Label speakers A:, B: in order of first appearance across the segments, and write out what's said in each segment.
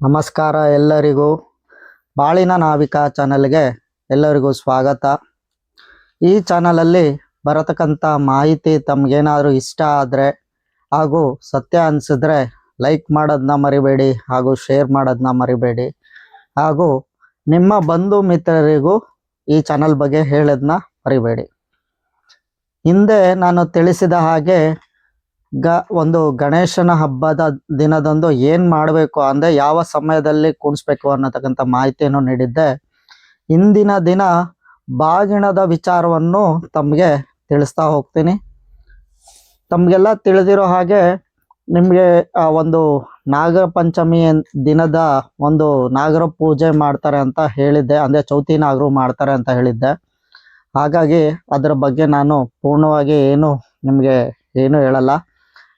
A: ನಮಸ್ಕಾರ ಎಲ್ಲರಿಗೂ. ಬಾಳಿನ ನಾವಿಕ ಚಾನಲ್ಗೆ ಎಲ್ಲರಿಗೂ ಸ್ವಾಗತ. ಈ ಚಾನಲಲ್ಲಿ ಬರತಕ್ಕಂಥ ಮಾಹಿತಿ ತಮಗೇನಾದರೂ ಇಷ್ಟ ಆದರೆ ಹಾಗೂ ಸತ್ಯ ಅನಿಸಿದ್ರೆ ಲೈಕ್ ಮಾಡೋದನ್ನ ಮರಿಬೇಡಿ ಹಾಗೂ ಶೇರ್ ಮಾಡೋದನ್ನ ಮರಿಬೇಡಿ. ಹಾಗೂ ನಿಮ್ಮ ಬಂಧು ಮಿತ್ರರಿಗೂ ಈ ಚಾನಲ್ ಬಗ್ಗೆ ಹೇಳೋದನ್ನ ಮರಿಬೇಡಿ. ಹಿಂದೆ ನಾನು ತಿಳಿಸಿದ ಹಾಗೆ ಗ, ಒಂದು ಗಣೇಶನ ಹಬ್ಬದ ದಿನದಂದು ಏನ್ ಮಾಡಬೇಕು ಅಂದ್ರೆ ಯಾವ ಸಮಯದಲ್ಲಿ ಕುಣಿಸ್ಬೇಕು ಅನ್ನತಕ್ಕಂಥ ಮಾಹಿತಿಯನ್ನು ನೀಡಿದ್ದೆ. ಇಂದಿನ ದಿನ ಬಾಗಿಣದ ವಿಚಾರವನ್ನು ತಮಗೆ ತಿಳಿಸ್ತಾ ಹೋಗ್ತೀನಿ. ತಮಗೆಲ್ಲ ತಿಳಿದಿರೋ ಹಾಗೆ ನಿಮಗೆ ಒಂದು ನಾಗರ ಪಂಚಮಿ ದಿನದ ಒಂದು ನಾಗರ ಪೂಜೆ ಮಾಡ್ತಾರೆ ಅಂತ ಹೇಳಿದ್ದೆ. ಅಂದ್ರೆ ಚೌತಿ ನಾಗರು ಮಾಡ್ತಾರೆ ಅಂತ ಹೇಳಿದ್ದೆ. ಹಾಗಾಗಿ ಅದರ ಬಗ್ಗೆ ನಾನು ಪೂರ್ಣವಾಗಿ ಏನು ನಿಮಗೆ ಏನು ಹೇಳಲ್ಲ.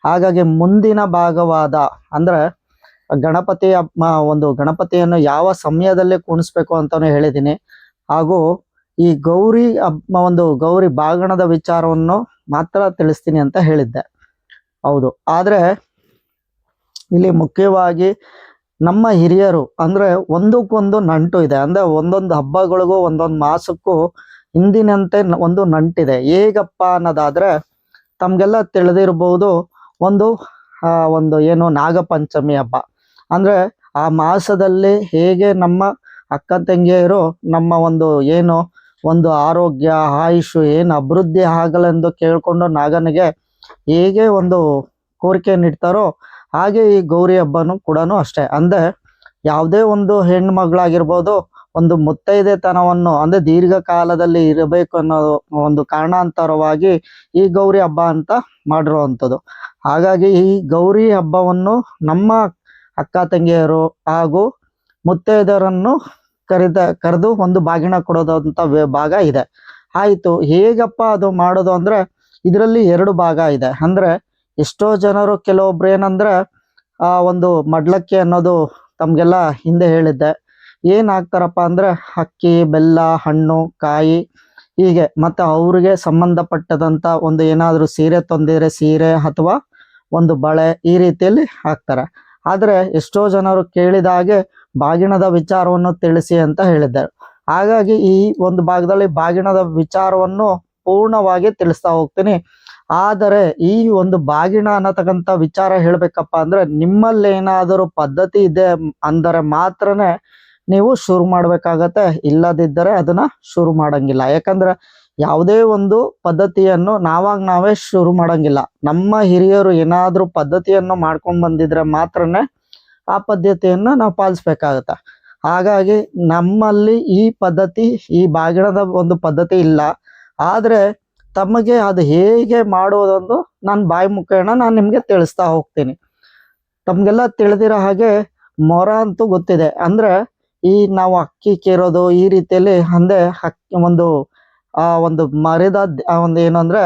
A: ಹಾಗಾಗಿ ಮುಂದಿನ ಭಾಗವಾದ ಅಂದ್ರೆ ಗಣಪತಿಯ ಒಂದು ಗಣಪತಿಯನ್ನು ಯಾವ ಸಮಯದಲ್ಲಿ ಕುಣಿಸ್ಬೇಕು ಅಂತಾನು ಹೇಳಿದ್ದೀನಿ. ಹಾಗೂ ಈ ಗೌರಿ ಒಂದು ಗೌರಿ ಬಾಗಣದ ವಿಚಾರವನ್ನು ಮಾತ್ರ ತಿಳಿಸ್ತೀನಿ ಅಂತ ಹೇಳಿದ್ದೆ. ಹೌದು. ಆದ್ರೆ ಇಲ್ಲಿ ಮುಖ್ಯವಾಗಿ ನಮ್ಮ ಹಿರಿಯರು, ಅಂದ್ರೆ ಒಂದಕ್ಕೊಂದು ನಂಟು ಇದೆ. ಅಂದ್ರೆ ಒಂದೊಂದು ಹಬ್ಬಗಳಿಗೂ, ಒಂದೊಂದು ಮಾಸಕ್ಕೂ ಹಿಂದಿನಂತೆ ಒಂದು ನಂಟಿದೆ. ಹೇಗಪ್ಪ ಅನ್ನೋದಾದ್ರೆ ತಮಗೆಲ್ಲ ತಿಳಿದಿರ್ಬೋದು ಒಂದು ಒಂದು ಏನು ನಾಗಪಂಚಮಿ ಹಬ್ಬ. ಅಂದ್ರೆ ಆ ಮಾಸದಲ್ಲಿ ಹೇಗೆ ನಮ್ಮ ಅಕ್ಕ ತಂಗಿಯರು ನಮ್ಮ ಒಂದು ಏನು ಒಂದು ಆರೋಗ್ಯ, ಆಯುಷು ಏನು ಅಭಿವೃದ್ಧಿ ಆಗಲೆಂದು ಕೇಳಿಕೊಂಡು ನಾಗನಿಗೆ ಹೇಗೆ ಒಂದು ಕೋರಿಕೆ ನೀಡ್ತಾರೋ ಹಾಗೆ ಈ ಗೌರಿ ಹಬ್ಬನೂ ಕೂಡ ಅಷ್ಟೇ. ಅಂದರೆ ಯಾವುದೇ ಒಂದು ಹೆಣ್ಣು ಮಗಳಾಗಿರ್ಬೋದು ಒಂದು ಮುತ್ತೈದೆತನವನ್ನು ಅಂದ್ರೆ ದೀರ್ಘಕಾಲದಲ್ಲಿ ಇರಬೇಕು ಅನ್ನೋ ಒಂದು ಕಾರಣಾಂತರವಾಗಿ ಈ ಗೌರಿ ಹಬ್ಬ ಅಂತ ಮಾಡಿರುವಂಥದ್ದು. ಹಾಗಾಗಿ ಈ ಗೌರಿ ಹಬ್ಬವನ್ನು ನಮ್ಮ ಅಕ್ಕ ತಂಗಿಯರು ಹಾಗೂ ಮುತ್ತೈದೆಯರನ್ನು ಕರೆದ, ಕರೆದು ಒಂದು ಬಾಗಿನ ಕೊಡೋದಂತ ಭಾಗ ಇದೆ. ಆಯ್ತು, ಹೇಗಪ್ಪ ಅದು ಮಾಡೋದು ಅಂದ್ರೆ ಇದರಲ್ಲಿ ಎರಡು ಭಾಗ ಇದೆ. ಅಂದ್ರೆ ಎಷ್ಟೋ ಜನರು ಕೆಲವೊಬ್ರು ಏನಂದ್ರೆ, ಆ ಒಂದು ಮಡ್ಲಕ್ಕಿ ಅನ್ನೋದು ತಮ್ಗೆಲ್ಲ ಹಿಂದೆ ಹೇಳಿದ್ದೆ. ಏನ್ ಹಾಕ್ತಾರಪ್ಪ ಅಂದ್ರೆ ಅಕ್ಕಿ, ಬೆಲ್ಲ, ಹಣ್ಣು, ಕಾಯಿ ಹೀಗೆ ಮತ್ತೆ ಅವ್ರಿಗೆ ಸಂಬಂಧಪಟ್ಟದಂತ ಒಂದು ಏನಾದ್ರು ಸೀರೆ ತಂದಿದ್ರೆ ಸೀರೆ ಅಥವಾ ಒಂದು ಬಳೆ ಈ ರೀತಿಯಲ್ಲಿ ಹಾಕ್ತಾರೆ. ಆದ್ರೆ ಎಷ್ಟೋ ಜನರು ಕೇಳಿದ ಹಾಗೆ ಬಾಗಿಣದ ವಿಚಾರವನ್ನು ತಿಳಿಸಿ ಅಂತ ಹೇಳಿದ್ದಾರೆ. ಹಾಗಾಗಿ ಈ ಒಂದು ಭಾಗದಲ್ಲಿ ಬಾಗಿಣದ ವಿಚಾರವನ್ನು ಪೂರ್ಣವಾಗಿ ತಿಳಿಸ್ತಾ ಹೋಗ್ತೀನಿ. ಆದರೆ ಈ ಒಂದು ಬಾಗಿಣ ಅನ್ನತಕ್ಕಂಥ ವಿಚಾರ ಹೇಳಬೇಕಪ್ಪ ಅಂದ್ರೆ ನಿಮ್ಮಲ್ಲೇನಾದರೂ ಪದ್ಧತಿ ಇದೆ ಅಂದರೆ ಮಾತ್ರನೇ ನೀವು ಶುರು ಮಾಡಬೇಕಾಗತ್ತೆ. ಇಲ್ಲದಿದ್ದರೆ ಅದನ್ನ ಶುರು ಮಾಡಂಗಿಲ್ಲ. ಯಾಕಂದ್ರೆ ಯಾವುದೇ ಒಂದು ಪದ್ಧತಿಯನ್ನು ನಾವಾಗ ನಾವೇ ಶುರು ಮಾಡಂಗಿಲ್ಲ. ನಮ್ಮ ಹಿರಿಯರು ಏನಾದ್ರೂ ಪದ್ಧತಿಯನ್ನು ಮಾಡ್ಕೊಂಡ್ ಬಂದಿದ್ರೆ ಮಾತ್ರನೇ ಆ ಪದ್ಧತಿಯನ್ನ ನಾವು ಪಾಲಿಸ್ಬೇಕಾಗತ್ತೆ. ಹಾಗಾಗಿ ನಮ್ಮಲ್ಲಿ ಈ ಪದ್ಧತಿ, ಈ ಬಾಗಿಣದ ಒಂದು ಪದ್ಧತಿ ಇಲ್ಲ. ಆದ್ರೆ ತಮಗೆ ಅದು ಹೇಗೆ ಮಾಡೋದೊಂದು ನಾನು ಬಾಯಿ ಮುಖೇಣ ನಾನು ನಿಮ್ಗೆ ತಿಳಿಸ್ತಾ ಹೋಗ್ತೀನಿ. ತಮ್ಗೆಲ್ಲ ತಿಳಿದಿರೋ ಹಾಗೆ ಮೊರ ಅಂತೂ ಗೊತ್ತಿದೆ. ಅಂದ್ರೆ ಈ ನಾವು ಅಕ್ಕಿ ಕೇರೋದು ಈ ರೀತಿಯಲ್ಲಿ ಅಂದ್ರೆ ಅಕ್ಕಿ ಒಂದು, ಆ ಒಂದು ಮರದ ಒಂದು ಏನು ಅಂದ್ರೆ,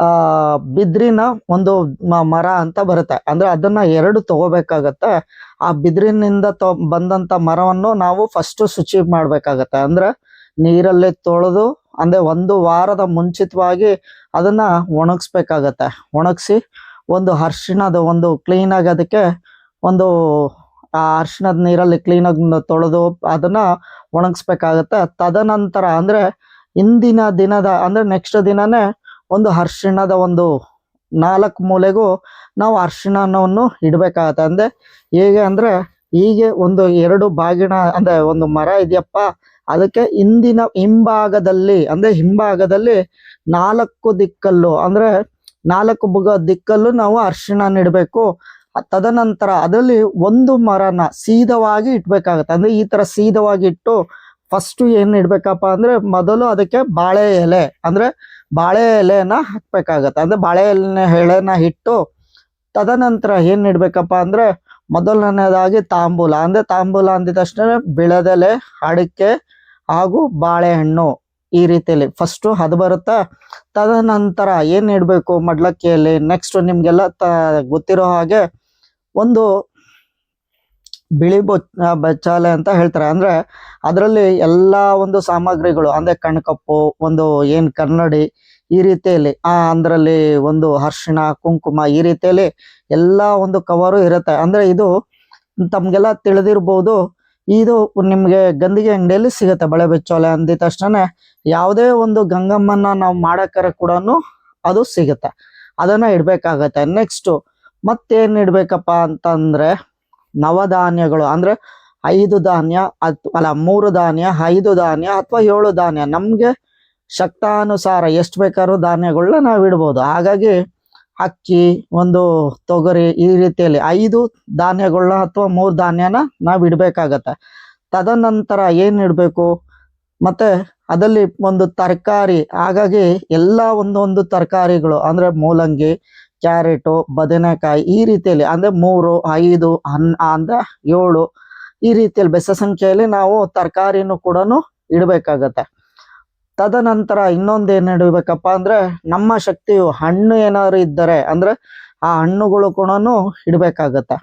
A: ಆ ಬಿದ್ರಿನ ಒಂದು ಮರ ಅಂತ ಬರುತ್ತೆ. ಅಂದ್ರೆ ಅದನ್ನ ಎರಡು ತಗೋಬೇಕಾಗತ್ತೆ. ಆ ಬಿದ್ರಿನಿಂದ ತ, ಬಂದಂತ ಮರವನ್ನು ನಾವು ಫಸ್ಟ್ ಶುಚಿ ಮಾಡ್ಬೇಕಾಗತ್ತೆ. ಅಂದ್ರೆ ನೀರಲ್ಲಿ ತೊಳೆದು, ಅಂದ್ರೆ ಒಂದು ವಾರದ ಮುಂಚಿತವಾಗಿ ಅದನ್ನ ಒಣಗಿಸ್ಬೇಕಾಗತ್ತೆ. ಒಣಗಿಸಿ ಒಂದು ಅರ್ಶಿಣದ ಒಂದು ಕ್ಲೀನ್ ಆಗಿ ಅದಕ್ಕೆ ಒಂದು ಆ ಅರ್ಶಿಣದ ನೀರಲ್ಲಿ ಕ್ಲೀನಾಗಿ ತೊಳೆದು ಅದನ್ನ ಒಣಗಿಸ್ಬೇಕಾಗತ್ತೆ. ತದನಂತರ ಅಂದ್ರೆ ಇಂದಿನ ದಿನದ ಅಂದ್ರೆ ನೆಕ್ಸ್ಟ್ ದಿನನೇ ಒಂದು ಅರ್ಶಿಣದ ಒಂದು ನಾಲ್ಕು ಮೂಲೆಗೂ ನಾವು ಅರ್ಶಿಣವನ್ನು ಇಡಬೇಕಾಗತ್ತೆ. ಅಂದ್ರೆ ಹೇಗೆ ಅಂದ್ರೆ ಹೀಗೆ ಒಂದು ಎರಡು ಬಾಗಿಣ ಅಂದ್ರೆ ಒಂದು ಮರ ಇದೆಯಪ್ಪ, ಅದಕ್ಕೆ ಹಿಂದಿನ ಹಿಂಭಾಗದಲ್ಲಿ ಅಂದ್ರೆ ಹಿಂಭಾಗದಲ್ಲಿ ನಾಲ್ಕು ದಿಕ್ಕಲ್ಲೂ ಅಂದ್ರೆ ನಾಲ್ಕು ಬುಗ ದಿಕ್ಕಲ್ಲೂ ನಾವು ಅರ್ಶಿಣ ಇಡಬೇಕು. ತದನಂತರ ಅದರಲ್ಲಿ ಒಂದು ಮರನ ಸೀದವಾಗಿ ಇಟ್ಬೇಕಾಗತ್ತೆ. ಅಂದ್ರೆ ಈ ತರ ಸೀದವಾಗಿ ಇಟ್ಟು ಫಸ್ಟ್ ಏನ್ ಇಡ್ಬೇಕಪ್ಪ ಅಂದ್ರೆ ಮೊದಲು ಅದಕ್ಕೆ ಬಾಳೆ ಎಲೆ, ಅಂದ್ರೆ ಬಾಳೆ ಎಲೆನ ಹಾಕ್ಬೇಕಾಗತ್ತೆ. ಅಂದ್ರೆ ಬಾಳೆ ಎಲೆ ಎಳೆನ ಇಟ್ಟು ತದನಂತರ ಏನ್ ಇಡ್ಬೇಕಪ್ಪ ಅಂದ್ರೆ ಮೊದಲನೇದಾಗಿ ತಾಂಬೂಲ. ಅಂದ್ರೆ ತಾಂಬೂಲ ಅಂದಿದ ತಕ್ಷಣ ಬೆಳೆದೆಲೆ, ಅಡಿಕೆ ಹಾಗೂ ಬಾಳೆಹಣ್ಣು ಈ ರೀತಿಯಲ್ಲಿ ಫಸ್ಟ್ ಅದು ಬರುತ್ತಾ, ತದನಂತರ ಏನ್ ಇಡಬೇಕು ಮಡ್ಲಕ್ಕಿಯಲ್ಲಿ ನೆಕ್ಸ್ಟ್ ನಿಮಗೆಲ್ಲ ತ, ಗೊತ್ತಿರೋ ಹಾಗೆ ಒಂದು ಬಿಳಿ ಬೊ ಆ, ಬಚ್ಚಾಲೆ ಅಂತ ಹೇಳ್ತಾರೆ. ಅಂದ್ರೆ ಅದರಲ್ಲಿ ಎಲ್ಲಾ ಒಂದು ಸಾಮಗ್ರಿಗಳು ಅಂದ್ರೆ ಕಣ್ಕಪ್ಪು ಒಂದು ಏನ್ ಕನ್ನಡಿ ಈ ರೀತಿಯಲ್ಲಿ ಆ ಅಂದ್ರಲ್ಲಿ ಒಂದು ಅರ್ಶಿಣ ಕುಂಕುಮ ಈ ರೀತಿಯಲ್ಲಿ ಎಲ್ಲಾ ಒಂದು ಕವರು ಇರುತ್ತೆ. ಅಂದ್ರೆ ಇದು ತಮ್ಗೆಲ್ಲ ತಿಳಿದಿರ್ಬೋದು ಇದು ನಿಮ್ಗೆ ಗಂದಿಗೆ ಅಂಗಡಿಯಲ್ಲಿ ಸಿಗುತ್ತೆ ಬಳೆ ಬೆಚ್ಚೋಲೆ ಅಂದಿದ ತಕ್ಷಣ ಯಾವುದೇ ಒಂದು ಗಂಗಮ್ಮನ ನಾವು ಮಾಡಕ್ಕಾರ ಕೂಡ ಅದು ಸಿಗುತ್ತೆ. ಅದನ್ನ ಇಡ್ಬೇಕಾಗತ್ತೆ. ನೆಕ್ಸ್ಟ್ ಮತ್ತೇನ್ ಇಡಬೇಕಪ್ಪ ಅಂತಂದ್ರೆ ನವಧಾನ್ಯಗಳು. ಅಂದ್ರೆ ಐದು ಧಾನ್ಯ ಅತ್, ಅಲ್ಲ, ಮೂರು ಧಾನ್ಯ, ಐದು ಧಾನ್ಯ ಅಥವಾ ಏಳು ಧಾನ್ಯ. ನಮಗೆ ಶಕ್ತಾನುಸಾರ ಎಷ್ಟು ಬೇಕಾದ್ರೂ ಧಾನ್ಯಗಳನ್ನ ನಾವು ಇಡ್ಬೋದು. ಹಾಗಾಗಿ ಅಕ್ಕಿ, ಒಂದು ತೊಗರಿ ಈ ರೀತಿಯಲ್ಲಿ ಐದು ಧಾನ್ಯಗಳನ್ನ ಅಥವಾ ಮೂರು ಧಾನ್ಯನ ನಾವು ಇಡಬೇಕಾಗತ್ತೆ. ತದನಂತರ ಏನು ಇಡಬೇಕು? ಮತ್ತೆ ಅದಲ್ಲಿ ಒಂದು ತರಕಾರಿ. ಹಾಗಾಗಿ ಎಲ್ಲ ಒಂದೊಂದು ತರಕಾರಿಗಳು, ಅಂದ್ರೆ ಮೂಲಂಗಿ ಕ್ಯಾರೆಟು, ಬದನೆಕಾಯಿ ಈ ರೀತಿಯಲ್ಲಿ ಅಂದ್ರೆ ಮೂರು, ಐದು, ಹನ್, ಅಂದ್ರೆ ಏಳು ಈ ರೀತಿಯಲ್ಲಿ ಬೆಸ ಸಂಖ್ಯೆಯಲ್ಲಿ ನಾವು ತರಕಾರಿನೂ ಕೂಡ ಇಡಬೇಕಾಗತ್ತೆ. ತದನಂತರ ಇನ್ನೊಂದು ಏನ್ ಇಡಬೇಕಪ್ಪ ಅಂದ್ರೆ ನಮ್ಮ ಶಕ್ತಿಯು ಹಣ್ಣು ಏನಾದ್ರು ಇದ್ದರೆ ಅಂದ್ರೆ ಆ ಹಣ್ಣುಗಳು ಕೂಡ ಇಡಬೇಕಾಗತ್ತೆ.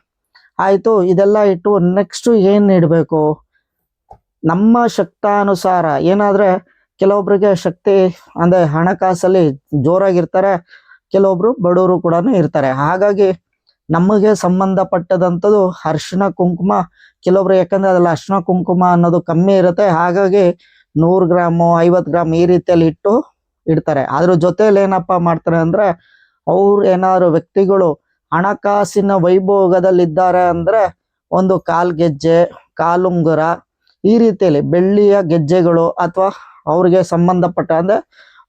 A: ಆಯ್ತು, ಇದೆಲ್ಲ ಇಟ್ಟು ನೆಕ್ಸ್ಟ್ ಏನ್ ಇಡಬೇಕು? ನಮ್ಮ ಶಕ್ತಾನುಸಾರ ಏನಾದ್ರೆ ಕೆಲವೊಬ್ರಿಗೆ ಶಕ್ತಿ ಅಂದ್ರೆ ಹಣಕಾಸಲ್ಲಿ ಜೋರಾಗಿರ್ತಾರೆ ಕೆಲವೊಬ್ರು ಬಡವರು ಕೂಡ ಇರ್ತಾರೆ. ಹಾಗಾಗಿ ನಮಗೆ ಸಂಬಂಧಪಟ್ಟದಂಥದ್ದು ಅರ್ಶಿನ ಕುಂಕುಮ. ಕೆಲವೊಬ್ರು ಯಾಕಂದ್ರೆ ಅದ್ರಲ್ಲಿ ಅರ್ಶಿನ ಕುಂಕುಮ ಅನ್ನೋದು ಕಮ್ಮಿ ಇರುತ್ತೆ. ಹಾಗಾಗಿ ನೂರು ಗ್ರಾಮು, ಐವತ್ತು ಗ್ರಾಮ್ ಈ ರೀತಿಯಲ್ಲಿ ಇಟ್ಟು ಇಡ್ತಾರೆ. ಅದ್ರ ಜೊತೆಯಲ್ಲಿ ಏನಪ್ಪಾ ಮಾಡ್ತಾರೆ ಅಂದ್ರೆ ಅವ್ರು ಏನಾದ್ರು ವ್ಯಕ್ತಿಗಳು ಹಣಕಾಸಿನ ವೈಭೋಗದಲ್ಲಿದ್ದಾರೆ ಅಂದ್ರೆ ಒಂದು ಕಾಲ್ ಗೆಜ್ಜೆ ಕಾಲುಂಗುರ ಈ ರೀತಿಯಲ್ಲಿ ಬೆಳ್ಳಿಯ ಗೆಜ್ಜೆಗಳು ಅಥವಾ ಅವ್ರಿಗೆ ಸಂಬಂಧಪಟ್ಟ ಅಂದ್ರೆ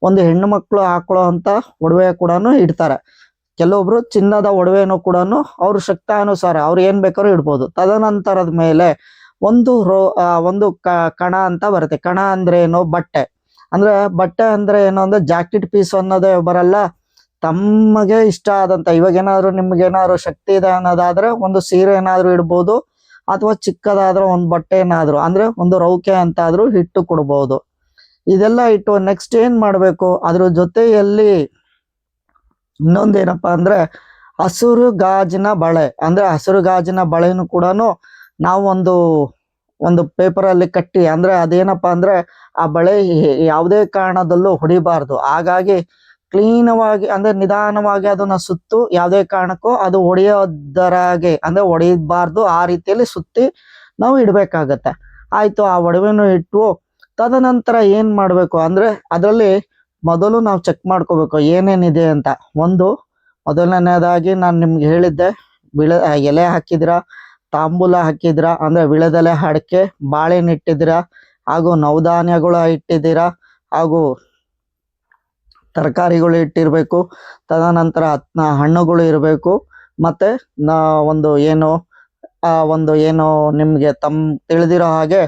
A: ಒಂದು ಹೆಣ್ಣು ಮಕ್ಕಳು ಹಾಕೊಳ್ಳೋ ಅಂತ ಒಡವೆ ಕೂಡ ಇಡ್ತಾರೆ. ಕೆಲವೊಬ್ರು ಚಿನ್ನದ ಒಡವೆನೂ ಕೂಡ ಅವ್ರ ಶಕ್ತಾನುಸಾರ ಅವ್ರು ಏನ್ ಬೇಕಾದ್ರೂ ಇಡ್ಬೋದು. ತದನಂತರದ ಮೇಲೆ ಒಂದು ರೋ ಒಂದು ಕಣ ಅಂತ ಬರುತ್ತೆ. ಕಣ ಅಂದ್ರೆ ಏನು? ಬಟ್ಟೆ. ಅಂದ್ರೆ ಬಟ್ಟೆ ಅಂದ್ರೆ ಏನು ಅಂದ್ರೆ ಜಾಕೆಟ್ ಪೀಸ್ ಅನ್ನೋದೇ ಬರಲ್ಲ. ತಮಗೆ ಇಷ್ಟ ಆದಂತ ಇವಾಗ ಏನಾದ್ರು ನಿಮ್ಗೆ ಏನಾದ್ರು ಶಕ್ತಿ ಇದೆ ಅನ್ನೋದಾದ್ರೆ ಒಂದು ಸೀರೆ ಏನಾದ್ರು ಇಡ್ಬೋದು. ಅಥವಾ ಚಿಕ್ಕದಾದ್ರೆ ಒಂದು ಬಟ್ಟೆ ಏನಾದ್ರು, ಅಂದ್ರೆ ಒಂದು ರೌಕೆ ಅಂತಾದ್ರೂ ಹಿಟ್ಟು ಕೊಡ್ಬೋದು. ಇದೆಲ್ಲ ಇಟ್ಟು ನೆಕ್ಸ್ಟ್ ಏನು ಮಾಡಬೇಕು? ಅದ್ರ ಜೊತೆಯಲ್ಲಿ ಇನ್ನೊಂದೇನಪ್ಪ ಅಂದ್ರೆ ಹಸಿರು ಗಾಜಿನ ಬಳೆ. ಅಂದ್ರೆ ಹಸಿರು ಗಾಜಿನ ಬಳೆನು ಕೂಡ ನಾವು ಒಂದು ಒಂದು ಪೇಪರ್ ಅಲ್ಲಿ ಕಟ್ಟಿ, ಅಂದ್ರೆ ಅದೇನಪ್ಪ ಅಂದ್ರೆ ಆ ಬಳೆ ಯಾವುದೇ ಕಾರಣದಲ್ಲೂ ಹೊಡಿಬಾರ್ದು. ಹಾಗಾಗಿ ಕ್ಲೀನವಾಗಿ, ಅಂದ್ರೆ ನಿಧಾನವಾಗಿ ಅದನ್ನ ಸುತ್ತು, ಯಾವುದೇ ಕಾರಣಕ್ಕೂ ಅದು ಹೊಡೆಯೋದರಾಗೆ, ಅಂದ್ರೆ ಹೊಡಿಬಾರ್ದು. ಆ ರೀತಿಯಲ್ಲಿ ಸುತ್ತಿ ನಾವು ಇಡಬೇಕಾಗತ್ತೆ. ಆಯಿತು, ಆ ಒಡವೆನು ಇಟ್ಟು ತದನಂತರ ಏನ್ ಮಾಡಬೇಕು ಅಂದ್ರೆ ಅದರಲ್ಲಿ ಮೊದಲು ನಾವು ಚೆಕ್ ಮಾಡ್ಕೋಬೇಕು ಏನೇನಿದೆ ಅಂತ. ಒಂದು ಮೊದಲನೇದಾಗಿ ನಾನು ನಿಮ್ಗೆ ಹೇಳಿದ್ದೆ ಆ, ಎಲೆ ಹಾಕಿದ್ರ ತಾಂಬೂಲ ಹಾಕಿದ್ರ ಅಂದ್ರೆ ವಿಳೆದೆಲೆ ಅಡಕೆ ಬಾಳೆಹಣ್ಣು ಇಟ್ಟಿದ್ದೀರಾ ಹಾಗೂ ನವಧಾನ್ಯಗಳು ಇಟ್ಟಿದ್ದೀರಾ ಹಾಗೂ ತರಕಾರಿಗಳು ಇಟ್ಟಿರಬೇಕು ತದನಂತರ ಹಣ್ಣುಗಳು ಇರಬೇಕು ಮತ್ತೆ ನಾ ಒಂದು ಏನು ಆ ಒಂದು ಏನು ನಿಮ್ಗೆ ತಮ್ ತಿಳಿದಿರೋ ಹಾಗೆ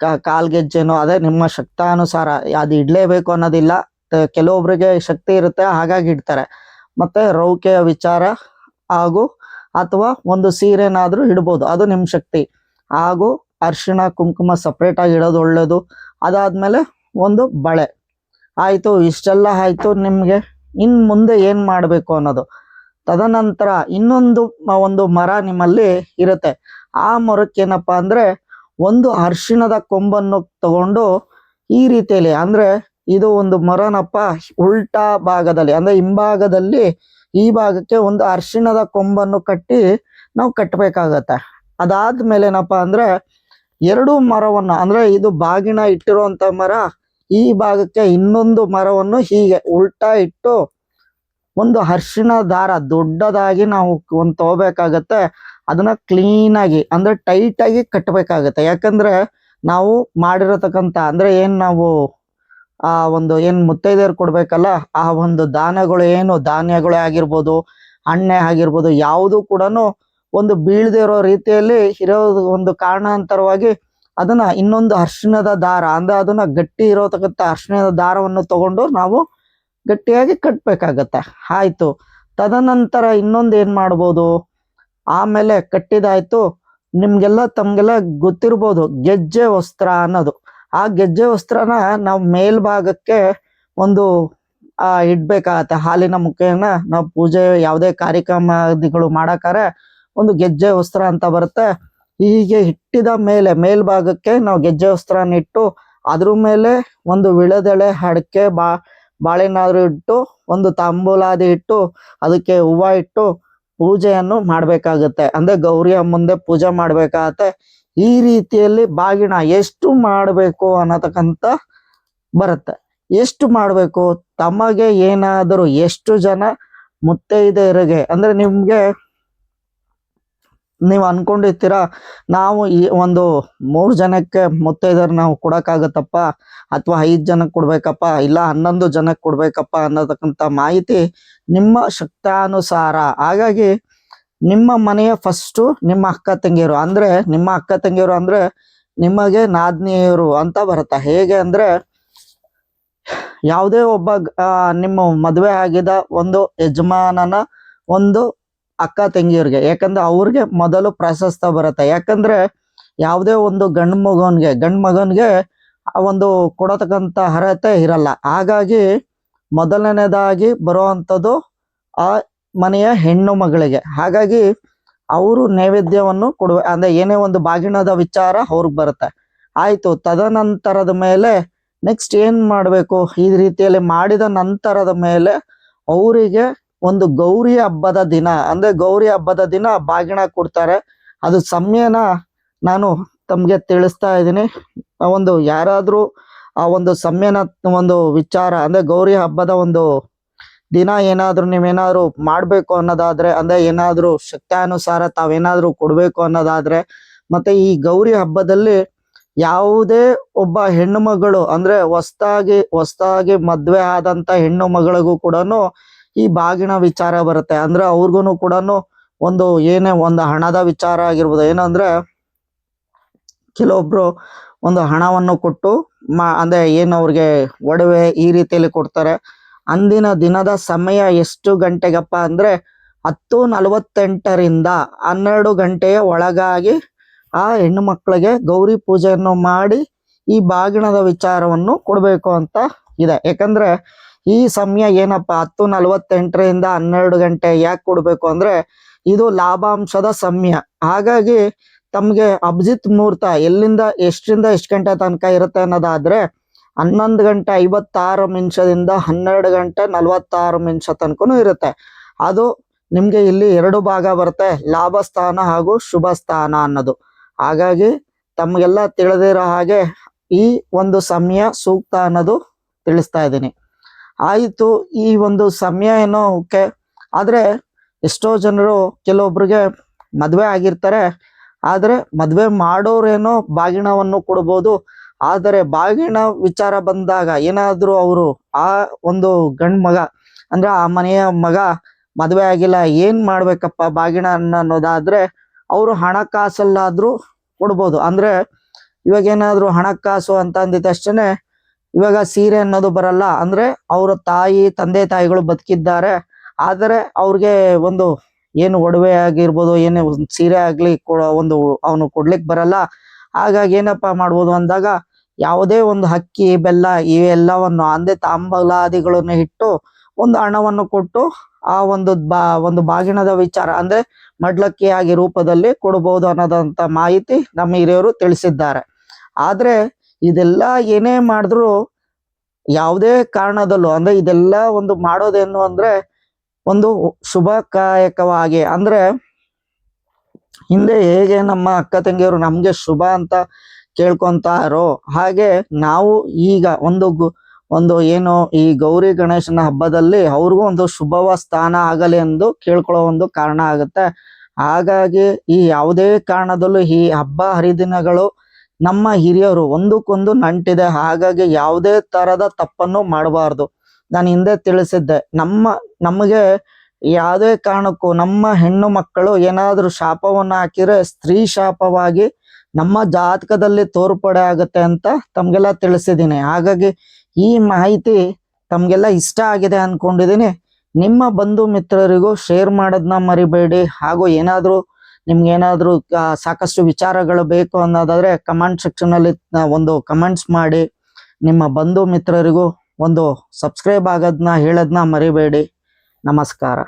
A: ಕಾಲ್ಗೆಜ್ಜೆನೋ ಅದೇ ನಿಮ್ಮ ಶಕ್ತಾನುಸಾರ ಅದು ಇಡ್ಲೇಬೇಕು ಅನ್ನೋದಿಲ್ಲ. ಕೆಲವೊಬ್ಬರಿಗೆ ಶಕ್ತಿ ಇರುತ್ತೆ, ಹಾಗಾಗಿ ಇಡ್ತಾರೆ. ಮತ್ತೆ ರೌಕೆಯ ವಿಚಾರ ಹಾಗೂ ಅಥವಾ ಒಂದು ಸೀರೆನಾದ್ರೂ ಇಡ್ಬೋದು, ಅದು ನಿಮ್ಮ ಶಕ್ತಿ. ಹಾಗೂ ಅರಿಶಿಣ, ಕುಂಕುಮ ಸಪ್ರೇಟ್ ಆಗಿ ಇಡೋದು ಒಳ್ಳೇದು. ಅದಾದ್ಮೇಲೆ ಒಂದು ಬಳೆ. ಆಯಿತು, ಇಷ್ಟೆಲ್ಲ ಆಯ್ತು ನಿಮ್ಗೆ. ಇನ್ ಮುಂದೆ ಏನ್ ಮಾಡಬೇಕು ಅನ್ನೋದು. ತದನಂತರ ಇನ್ನೊಂದು ಒಂದು ಮರ ನಿಮ್ಮಲ್ಲಿ ಇರುತ್ತೆ. ಆ ಮರಕ್ಕೇನಪ್ಪಾ ಅಂದ್ರೆ ಒಂದು ಅರ್ಶಿಣದ ಕೊಂಬನ್ನು ತಗೊಂಡು ಈ ರೀತಿಯಲ್ಲಿ, ಅಂದ್ರೆ ಇದು ಒಂದು ಮರನಪ್ಪ, ಉಲ್ಟಾ ಭಾಗದಲ್ಲಿ, ಅಂದ್ರೆ ಹಿಂಭಾಗದಲ್ಲಿ ಈ ಭಾಗಕ್ಕೆ ಒಂದು ಅರ್ಶಿಣದ ಕೊಂಬನ್ನು ಕಟ್ಟಿ ನಾವು ಕಟ್ಟಬೇಕಾಗತ್ತೆ ಅದಾದ್ಮೇಲೆ ಏನಪ್ಪಾ ಅಂದ್ರೆ ಎರಡು ಮರವನ್ನ, ಅಂದ್ರೆ ಇದು ಬಾಗಿನ ಇಟ್ಟಿರುವಂತ ಮರ, ಈ ಭಾಗಕ್ಕೆ ಇನ್ನೊಂದು ಮರವನ್ನು ಹೀಗೆ ಉಲ್ಟಾ ಇಟ್ಟು ಒಂದು ಅರ್ಶಿಣ ದಾರ, ದೊಡ್ಡದಾಗಿ ನಾವು ಒಂದು ತಗೋಬೇಕಾಗತ್ತೆ. ಅದನ್ನ ಕ್ಲೀನ್ ಆಗಿ, ಅಂದ್ರೆ ಟೈಟ್ ಆಗಿ ಕಟ್ಟಬೇಕಾಗತ್ತೆ ಯಾಕಂದ್ರೆ ನಾವು ಮಾಡಿರತಕ್ಕಂಥ ಅಂದ್ರೆ ಏನ್ ನಾವು, ಆ ಒಂದು ಏನ್ ಮುತ್ತೈದೆಯರು ಕೊಡ್ಬೇಕಲ್ಲ, ಆ ಒಂದು ದಾನಗಳು ಏನು, ಧಾನ್ಯಗಳೇ ಆಗಿರ್ಬೋದು, ಹಣ್ಣೆ ಆಗಿರ್ಬೋದು, ಯಾವುದು ಕೂಡ ಒಂದು ಬೀಳದೆ ಇರೋ ರೀತಿಯಲ್ಲಿ ಇರೋ ಒಂದು ಕಾರಣಾಂತರವಾಗಿ ಅದನ್ನ ಇನ್ನೊಂದು ಅರ್ಶಿಣದ ದಾರ, ಅಂದ್ರೆ ಅದನ್ನ ಗಟ್ಟಿ ಇರೋತಕ್ಕಂಥ ಅರ್ಶಿಣದ ದಾರವನ್ನು ತಗೊಂಡು ನಾವು ಗಟ್ಟಿಯಾಗಿ ಕಟ್ಟಬೇಕಾಗತ್ತೆ ಆಯ್ತು. ತದನಂತರ ಇನ್ನೊಂದು ಏನ್ ಮಾಡ್ಬೋದು? ಆಮೇಲೆ ಕಟ್ಟಿದಾಯ್ತು. ನಿಮ್ಗೆಲ್ಲ ತಮ್ಗೆಲ್ಲ ಗೊತ್ತಿರ್ಬೋದು ಗೆಜ್ಜೆ ವಸ್ತ್ರ ಅನ್ನೋದು. ಆ ಗೆಜ್ಜೆ ವಸ್ತ್ರನ ನಾವು ಮೇಲ್ಭಾಗಕ್ಕೆ ಒಂದು, ಆ, ಇಡ್ಬೇಕಾಗತ್ತೆ. ಹಾಲಿನ ಮುಖೇನ ನಾವು ಪೂಜೆ ಯಾವುದೇ ಕಾರ್ಯಕ್ರಮಗಳು ಮಾಡಕ್ಕಾರೆ ಒಂದು ಗೆಜ್ಜೆ ವಸ್ತ್ರ ಅಂತ ಬರುತ್ತೆ. ಹೀಗೆ ಇಟ್ಟಿದ ಮೇಲೆ ಮೇಲ್ಭಾಗಕ್ಕೆ ನಾವು ಗೆಜ್ಜೆ ವಸ್ತ್ರನ ಇಟ್ಟು, ಅದ್ರ ಮೇಲೆ ಒಂದು ವಿಳದೆಳೆ ಅಡಿಕೆ ಬಾ, ಬಾಳೆನಾದ್ರೂ ಇಟ್ಟು, ಒಂದು ತಾಂಬೂಲಾದಿ ಇಟ್ಟು, ಅದಕ್ಕೆ ಹೂವ ಇಟ್ಟು ಪೂಜೆಯನ್ನು ಮಾಡ್ಬೇಕಾಗತ್ತೆ. ಅಂದ್ರೆ ಗೌರಿಯ ಮುಂದೆ ಪೂಜೆ ಮಾಡ್ಬೇಕಾಗತ್ತೆ. ಈ ರೀತಿಯಲ್ಲಿ ಬಾಗಿಣ ಎಷ್ಟು ಮಾಡಬೇಕು ಅನ್ನತಕ್ಕಂತ ಬರುತ್ತೆ. ಎಷ್ಟು ಮಾಡಬೇಕು? ತಮಗೆ ಏನಾದರೂ ಎಷ್ಟು ಜನ ಮುತ್ತೈದೆಯರಿಗೆ, ಅಂದ್ರೆ ನಿಮ್ಗೆ ನೀವು ಅನ್ಕೊಂಡಿರ್ತೀರಾ? ನಾವು ಈ ಒಂದು ಮೂರ್ ಜನಕ್ಕೆ ಮುತ್ತೈದರ್ ನಾವು ಕೊಡಕ್ಕಾಗತ್ತಪ್ಪ, ಅಥವಾ ಐದು ಜನಕ್ಕೆ ಕೊಡಬೇಕಪ್ಪ, ಇಲ್ಲ ಹನ್ನೊಂದು ಜನಕ್ಕೆ ಕೊಡಬೇಕಪ್ಪ ಅನ್ನತಕ್ಕಂಥ ಮಾಹಿತಿ ನಿಮ್ಮ ಶಕ್ತಾನುಸಾರ. ಹಾಗಾಗಿ ನಿಮ್ಮ ಮನೆಯ ಫಸ್ಟು ನಿಮ್ಮ ಅಕ್ಕ ತಂಗಿಯರು, ಅಂದ್ರೆ ನಿಮ್ಮ ಅಕ್ಕ ತಂಗಿಯರು ಅಂದ್ರೆ ನಿಮಗೆ ನಾದ್ನಿಯರು ಅಂತ ಬರುತ್ತೆ. ಹೇಗೆ ಅಂದ್ರೆ ಯಾವುದೇ ಒಬ್ಬ ನಿಮ್ಮ ಮದುವೆ ಆಗಿದ ಒಂದು ಯಜಮಾನನ ಒಂದು ಅಕ್ಕ ತಂಗಿಯರಿಗೆ ಯಾಕಂದ್ರೆ ಅವ್ರಿಗೆ ಮೊದಲು ಪ್ರಶಸ್ತ ಬರುತ್ತೆ. ಯಾಕಂದ್ರೆ ಯಾವುದೇ ಒಂದು ಗಂಡು ಮಗನ್ಗೆ ಗಂಡು ಮಗನ್ಗೆ ಒಂದು ಕೊಡತಕ್ಕಂತ ಅರ್ಹತೆ ಇರಲ್ಲ. ಹಾಗಾಗಿ ಮೊದಲನೇದಾಗಿ ಬರುವಂಥದ್ದು ಆ ಮನೆಯ ಹೆಣ್ಣು ಮಗಳಿಗೆ. ಹಾಗಾಗಿ ಅವರು ನೈವೇದ್ಯವನ್ನು ಕೊಡುವ, ಅಂದ್ರೆ ಏನೇ ಒಂದು ಬಾಗಿಣದ ವಿಚಾರ ಅವ್ರಿಗೆ ಬರುತ್ತೆ. ಆಯಿತು, ತದನಂತರದ ಮೇಲೆ ನೆಕ್ಸ್ಟ್ ಏನ್ ಮಾಡಬೇಕು? ಈ ರೀತಿಯಲ್ಲಿ ಮಾಡಿದ ನಂತರದ ಮೇಲೆ ಅವರಿಗೆ ಒಂದು ಗೌರಿ ಹಬ್ಬದ ದಿನ, ಅಂದ್ರೆ ಗೌರಿ ಹಬ್ಬದ ದಿನ ಬಾಗಿಣ ಕೊಡ್ತಾರೆ. ಅದು ಸಮಯನ ನಾನು ತಮ್ಗೆ ತಿಳಿಸ್ತಾ ಇದ್ದೀನಿ. ಒಂದು ಯಾರಾದ್ರೂ ಆ ಒಂದು ಸಮಯನ ಒಂದು ವಿಚಾರ, ಅಂದ್ರೆ ಗೌರಿ ಹಬ್ಬದ ಒಂದು ದಿನ ಏನಾದ್ರೂ ನೀವೇನಾದ್ರು ಮಾಡ್ಬೇಕು ಅನ್ನೋದಾದ್ರೆ, ಅಂದ್ರೆ ಏನಾದ್ರೂ ಶಕ್ತಾನುಸಾರ ತಾವೇನಾದ್ರೂ ಕೊಡ್ಬೇಕು ಅನ್ನೋದಾದ್ರೆ, ಮತ್ತೆ ಈ ಗೌರಿ ಹಬ್ಬದಲ್ಲಿ ಯಾವುದೇ ಒಬ್ಬ ಹೆಣ್ಣು ಮಗಳು, ಅಂದ್ರೆ ಹೊಸ್ತಾಗಿ ಹೊಸ್ತಾಗಿ ಮದ್ವೆ ಆದಂತ ಹೆಣ್ಣು ಮಗಳಿಗೂ ಕೂಡ ಈ ಬಾಗಿನ ವಿಚಾರ ಬರುತ್ತೆ. ಅಂದ್ರೆ ಅವ್ರಿಗೂನು ಕೂಡ ಒಂದು ಏನೇ ಒಂದು ಹಣದ ವಿಚಾರ ಆಗಿರ್ಬೋದು. ಏನಂದ್ರೆ ಕೆಲವೊಬ್ರು ಒಂದು ಹಣವನ್ನು ಕೊಟ್ಟು ಮಾ, ಅಂದ್ರೆ ಏನು ಅವ್ರಿಗೆ ಒಡವೆ ಈ ರೀತಿಯಲ್ಲಿ ಕೊಡ್ತಾರೆ. ಅಂದಿನ ದಿನದ ಸಮಯ ಎಷ್ಟು ಗಂಟೆಗಪ್ಪ ಅಂದ್ರೆ ಹತ್ತು ನಲವತ್ತೆಂಟರಿಂದ ಹನ್ನೆರಡು ಗಂಟೆಯ ಒಳಗಾಗಿ ಆ ಹೆಣ್ಣು ಮಕ್ಕಳಿಗೆ ಗೌರಿ ಪೂಜೆಯನ್ನು ಮಾಡಿ ಈ ಬಾಗಿಣದ ವಿಚಾರವನ್ನು ಕೊಡಬೇಕು ಅಂತ ಇದೆ. ಯಾಕಂದ್ರೆ ಈ ಸಮಯ ಏನಪ್ಪ, ಹತ್ತು ನಲವತ್ತೆಂಟರಿಂದ ಹನ್ನೆರಡು ಗಂಟೆ ಯಾಕೆ ಕೊಡಬೇಕು ಅಂದ್ರೆ ಇದು ಲಾಭಾಂಶದ ಸಮಯ. ಹಾಗಾಗಿ ತಮಗೆ ಅಭಿಜಿತ್ ಮುಹೂರ್ತ ಎಲ್ಲಿಂದ ಎಷ್ಟರಿಂದ ಎಷ್ಟು ಗಂಟೆ ತನಕ ಇರುತ್ತೆ ಅನ್ನೋದಾದ್ರೆ ಹನ್ನೊಂದು ಗಂಟೆ ಐವತ್ತಾರು ನಿಮಿಷದಿಂದ ಹನ್ನೆರಡು ಗಂಟೆ ನಲವತ್ತಾರು ನಿಮಿಷ ತನಕನೂ ಇರುತ್ತೆ. ಅದು ನಿಮಗೆ ಇಲ್ಲಿ ಎರಡು ಭಾಗ ಬರುತ್ತೆ ಲಾಭ ಸ್ಥಾನ ಹಾಗೂ ಶುಭ ಸ್ಥಾನ ಅನ್ನೋದು. ಹಾಗಾಗಿ ತಮಗೆಲ್ಲ ತಿಳಿದಿರೋ ಹಾಗೆ ಈ ಒಂದು ಸಮಯ ಸೂಕ್ತ ಅನ್ನೋದು ತಿಳಿಸ್ತಾ ಇದ್ದೀನಿ. ಆಯಿತು ಈ ಒಂದು ಸಮಯ ಏನೋ ಓಕೆ. ಆದರೆ ಎಷ್ಟೋ ಜನರು ಕೆಲವೊಬ್ರಿಗೆ ಮದುವೆ ಆಗಿರ್ತಾರೆ. ಆದರೆ ಮದುವೆ ಮಾಡೋರೇನೋ ಬಾಗಿಣವನ್ನು ಕೊಡ್ಬೋದು. ಆದರೆ ಬಾಗಿಣ ವಿಚಾರ ಬಂದಾಗ ಏನಾದರೂ ಅವರು ಆ ಒಂದು ಗಂಡ್ ಮಗ, ಅಂದ್ರೆ ಆ ಮನೆಯ ಮಗ ಮದುವೆ ಆಗಿಲ್ಲ, ಏನು ಮಾಡಬೇಕಪ್ಪ ಬಾಗಿಣ ಅನ್ನೋದಾದ್ರೆ ಅವರು ಹಣಕಾಸಲ್ಲಾದರೂ ಕೊಡ್ಬೋದು. ಅಂದ್ರೆ ಇವಾಗ ಏನಾದರೂ ಹಣಕಾಸು ಅಂತ ಅಂದಿದ ಇವಾಗ ಸೀರೆ ಅನ್ನೋದು ಬರಲ್ಲ. ಅಂದ್ರೆ ಅವ್ರ ತಾಯಿ, ತಂದೆ ತಾಯಿಗಳು ಬದುಕಿದ್ದಾರೆ. ಆದರೆ ಅವ್ರಿಗೆ ಒಂದು ಏನು ಒಡವೆ ಆಗಿರ್ಬೋದು, ಏನು ಸೀರೆ ಆಗ್ಲಿ ಒಂದು ಅವನು ಕೊಡ್ಲಿಕ್ ಬರಲ್ಲ. ಹಾಗಾಗಿ ಏನಪ್ಪಾ ಮಾಡ್ಬೋದು ಅಂದಾಗ ಯಾವುದೇ ಒಂದು ಅಕ್ಕಿ ಬೆಲ್ಲ ಇವೆಲ್ಲವನ್ನು ಅಂದೆ ತಾಂಬಲಾದಿಗಳನ್ನು ಇಟ್ಟು ಒಂದು ಹಣವನ್ನು ಕೊಟ್ಟು ಆ ಒಂದು ಬಾ, ಒಂದು ಬಾಗಿಣದ ವಿಚಾರ ಅಂದ್ರೆ ಮಡ್ಲಕ್ಕಿ ಆಗಿ ರೂಪದಲ್ಲಿ ಕೊಡಬಹುದು ಅನ್ನೋದಂತ ಮಾಹಿತಿ ನಮ್ಮ ಹಿರಿಯವರು ತಿಳಿಸಿದ್ದಾರೆ. ಆದ್ರೆ ಇದೆಲ್ಲ ಏನೇ ಮಾಡಿದ್ರು ಯಾವುದೇ ಕಾರಣದಲ್ಲೂ, ಅಂದ್ರೆ ಇದೆಲ್ಲ ಒಂದು ಮಾಡೋದೇನು ಅಂದ್ರೆ ಒಂದು ಶುಭ ಕಾಯಕವಾಗಿ ಅಂದ್ರೆ ಹಿಂದೆ ಹೇಗೆ ನಮ್ಮ ಅಕ್ಕ ತಂಗಿಯವರು ನಮ್ಗೆ ಶುಭ ಅಂತ ಕೇಳ್ಕೊಂತಾರೋ ಹಾಗೆ ನಾವು ಈಗ ಒಂದು ಒಂದು ಏನು ಈ ಗೌರಿ ಗಣೇಶನ ಹಬ್ಬದಲ್ಲಿ ಅವ್ರಿಗೂ ಒಂದು ಶುಭವ ಸ್ಥಾನ ಆಗಲಿ ಎಂದು ಕೇಳ್ಕೊಳ್ಳೋ ಒಂದು ಕಾರಣ ಆಗುತ್ತೆ. ಹಾಗಾಗಿ ಈ ಯಾವುದೇ ಕಾರಣದಲ್ಲೂ ಈ ಹಬ್ಬ ಹರಿದಿನಗಳು ನಮ್ಮ ಹಿರಿಯರು ಒಂದಕ್ಕೊಂದು ನಂಟಿದೆ. ಹಾಗಾಗಿ ಯಾವುದೇ ತರದ ತಪ್ಪನ್ನು ಮಾಡಬಾರ್ದು. ನಾನು ಹಿಂದೆ ತಿಳಿಸಿದ್ದೆ. ನಮ್ಮ, ನಮಗೆ ಯಾವುದೇ ಕಾರಣಕ್ಕೂ ನಮ್ಮ ಹೆಣ್ಣು ಮಕ್ಕಳು ಏನಾದರೂ ಶಾಪವನ್ನು ಹಾಕಿದ್ರೆ ಸ್ತ್ರೀ ಶಾಪವಾಗಿ ನಮ್ಮ ಜಾತಕದಲ್ಲಿ ತೋರ್ಪಡೆ ಆಗುತ್ತೆ ಅಂತ ತಮಗೆಲ್ಲ ತಿಳಿಸಿದ್ದೀನಿ. ಹಾಗಾಗಿ ಈ ಮಾಹಿತಿ ತಮಗೆಲ್ಲ ಇಷ್ಟ ಆಗಿದೆ ಅಂದ್ಕೊಂಡಿದ್ದೀನಿ ನಿಮ್ಮ ಬಂಧು ಮಿತ್ರರಿಗೂ ಶೇರ್ ಮಾಡೋದನ್ನ ಮರಿಬೇಡಿ. ಹಾಗೂ ಏನಾದ್ರೂ ನಿಮ್ಗೆ ಏನಾದ್ರು ಸಾಕಷ್ಟು ವಿಚಾರಗಳು ಬೇಕು ಅನ್ನೋದಾದ್ರೆ ಕಮೆಂಟ್ ಸೆಕ್ಷನ್ ಅಲ್ಲಿ ಒಂದು ಕಮೆಂಟ್ಸ್ ಮಾಡಿ. ನಿಮ್ಮ ಬಂಧು ಮಿತ್ರರಿಗೂ ಒಂದು ಸಬ್ಸ್ಕ್ರೈಬ್ ಆಗೋದನ್ನ ಹೇಳೋದನ್ನ ಮರಿಬೇಡಿ. ನಮಸ್ಕಾರ.